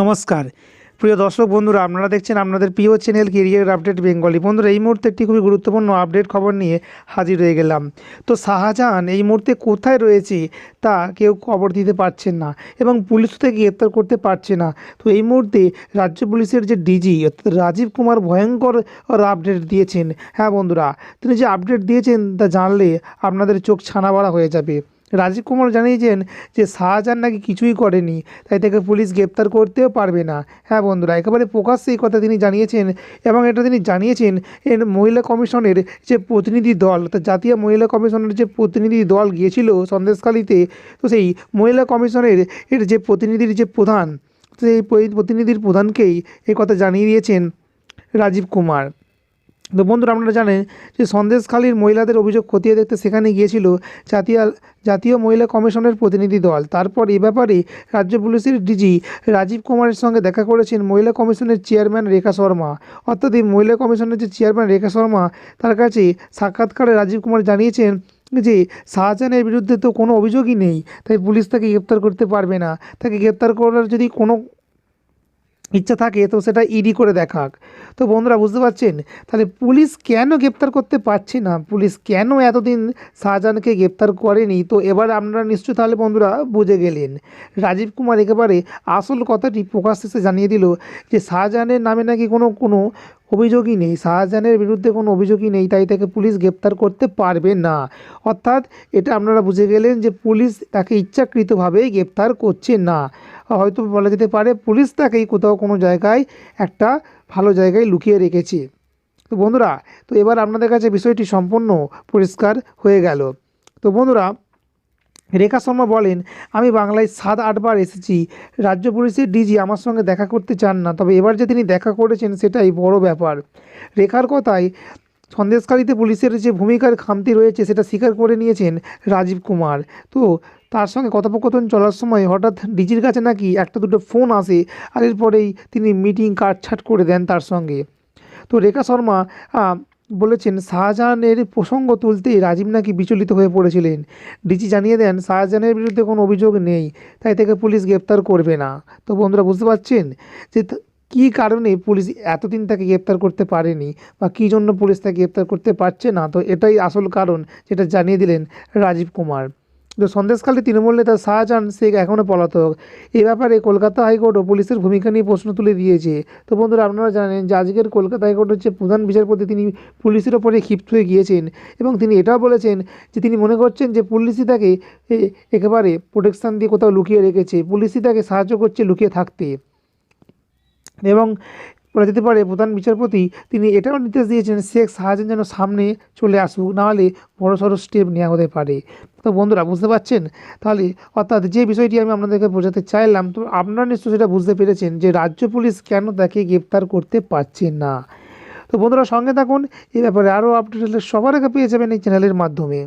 নমস্কার। প্রিয় দর্শক বন্ধুরা, আপনারা দেখছেন আপনাদের প্রিয় চ্যানেল কেরিয়ার আপডেট বেঙ্গলি বন্ধুরা, এই মুহূর্তে একটি খুবই গুরুত্বপূর্ণ আপডেট খবর নিয়ে হাজির হয়ে গেলাম। তো শাহজাহান এই মুহূর্তে কোথায় রয়েছে তা কেউ খবর দিতে পারছেন না এবং পুলিশ থেকে গ্রেপ্তার করতে পারছে না। তো এই মুহূর্তে রাজ্য পুলিশের যে ডিজি অর্থাৎ রাজীব কুমার ভয়ঙ্কর আপডেট দিয়েছেন। হ্যাঁ বন্ধুরা, তিনি যে আপডেট দিয়েছেন তা জানলে আপনাদের চোখ ছানা বাড়া হয়ে যাবে। রাজীব কুমার জানিয়েছেন যে শাহজাহান নাকি কিছুই করেনি, তাই তাকে পুলিশ গ্রেপ্তার করতেও পারবে না। হ্যাঁ বন্ধুরা, একেবারে প্রকাশ্যে এই কথা তিনি জানিয়েছেন এবং এটা তিনি জানিয়েছেন এর মহিলা কমিশনের যে প্রতিনিধি দল, অর্থাৎ জাতীয় মহিলা কমিশনের যে প্রতিনিধি দল গিয়েছিল সন্দেশকালীতে তো সেই মহিলা কমিশনের এর যে প্রতিনিধির যে প্রধান, সেই প্রতিনিধির প্রধানকেই এই কথা জানিয়ে দিয়েছেন রাজীব কুমার। তো বন্ধুরা, আপনারা জানেন যে সন্দেশখালীর মহিলাদের অভিযোগ খতিয়ে দেখতে সেখানে গিয়েছিল জাতীয় জাতীয় মহিলা কমিশনের প্রতিনিধি দল। তারপর এ ব্যাপারে রাজ্য পুলিশের ডিজি রাজীব কুমারের সঙ্গে দেখা করেছেন মহিলা কমিশনের চেয়ারম্যান রেখা শর্মা। অর্থাৎ মহিলা কমিশনের যে চেয়ারম্যান রেখা শর্মা, তার কাছে সাক্ষাৎকারে রাজীব কুমার জানিয়েছেন যে শাহজাহানের বিরুদ্ধে তো কোনো অভিযোগই নেই, তাই পুলিশ তাকে গ্রেপ্তার করতে পারবে না। তাকে গ্রেপ্তার করার যদি কোনো ইচ্ছা থাকে, তো সেটা ইডি করে দেখাক। তো বন্ধুরা, বুঝতে পারছেন? তাহলে পুলিশ কেন গ্রেপ্তার করতে পারছে না? পুলিশ কেন এতদিন শাহজাহানকে গ্রেপ্তার করেনি? তো এবার আপনারা নিশ্চয়ই তাহলে বন্ধুরা বুঝে গেলেন। রাজীব কুমার একেবারে আসল কথাটি প্রকাশ শেষে জানিয়ে দিল যে, শাহজাহানের নামে নাকি কোনো কোনো অভিযোগই নেই। শাহজাহানের বিরুদ্ধে কোনো অভিযোগই নেই, তাই তাকে পুলিশ গ্রেপ্তার করতে পারবে না। অর্থাৎ এটা আপনারা বুঝে গেলেন যে, পুলিশ তাকে ইচ্ছাকৃতভাবেই গ্রেপ্তার করছে না। হয়তো বলা যেতে পারে পুলিশ তাকেই কোথাও কোনো জায়গায় একটা ভালো জায়গায় লুকিয়ে রেখেছে। তো বন্ধুরা, তো এবার আপনাদের কাছে বিষয়টি সম্পূর্ণ পরিষ্কার হয়ে গেল। তো বন্ধুরা, রেখা শর্মা বলেন, আমি বাংলায় সাত আটবার এসেছি। রাজ্য পুলিশের ডিজি আমার সঙ্গে দেখা করতে চান না, তবে এবার যে তিনি দেখা করেছেন সেটাই বড় ব্যাপার। রেখার কথায় সন্দেশকারীতে পুলিশের যে ভূমিকার খামতি রয়েছে সেটা স্বীকার করে নিয়েছেন রাজীব কুমার। তো তার সঙ্গে কথোপকথন চলার সময় হঠাৎ ডিজির কাছে নাকি একটা দুটো ফোন আসে আর এরপরেই তিনি মিটিং কাটছাট করে দেন তার সঙ্গে। তো রেখা শর্মা বলেছেন, শাহজাহানের প্রসঙ্গ তুলতে রাজীব নাকি বিচলিত হয়ে পড়েছিলেন। ডিজি জানিয়ে দেন, শাহজাহানের বিরুদ্ধে কোনো অভিযোগ নেই, তাই থেকে পুলিশ গ্রেপ্তার করবে না। তো বন্ধুরা, বুঝতে পারছেন যে কী কারণে পুলিশ এতদিন তাকে গ্রেপ্তার করতে পারেনি বা কী জন্য পুলিশ তাকে গ্রেপ্তার করতে পারছে না? তো এটাই আসল কারণ, যেটা জানিয়ে দিলেন রাজীব কুমার। তো সন্দেশকালে তৃণমূল নেতা শাহজাহান শেখ এখনও পলাতক। এ ব্যাপারে কলকাতা হাইকোর্টও পুলিশের ভূমিকা নিয়ে প্রশ্ন তুলে দিয়েছে। তো বন্ধুরা, আপনারা জানেন যে আজকের কলকাতা হাইকোর্টের হচ্ছে প্রধান বিচারপতি, তিনি পুলিশের ওপরে ক্ষিপ্ত হয়ে গিয়েছেন এবং তিনি এটাও বলেছেন যে তিনি মনে করছেন যে পুলিশই তাকে একেবারে প্রোটেকশান দিয়ে কোথাও লুকিয়ে রেখেছে। পুলিশই তাকে সাহায্য করছে লুকিয়ে থাকতে। এবং বলা যেতে পারে, প্রধান বিচারপতি তিনি এটাও নির্দেশ দিয়েছেন শেখ শাহজাহান যেন সামনে চলে আসুক, নাহলে বড় সড়ো স্টেপ নেওয়া হতে পারে। তো বন্ধুরা, বুঝতে পারছেন? তাহলে অর্থাৎ যে বিষয়টি আমি আপনাদেরকে বোঝাতে চাইলাম, তো আপনারা নিশ্চয়ই সেটা বুঝতে পেরেছেন যে রাজ্য পুলিশ কেন তাকে গ্রেপ্তার করতে পারছে না। তো বন্ধুরা, সঙ্গে থাকুন এই ব্যাপারে আরও আপডেট সবার আগে পেয়ে যাবেন এই চ্যানেলের মাধ্যমে।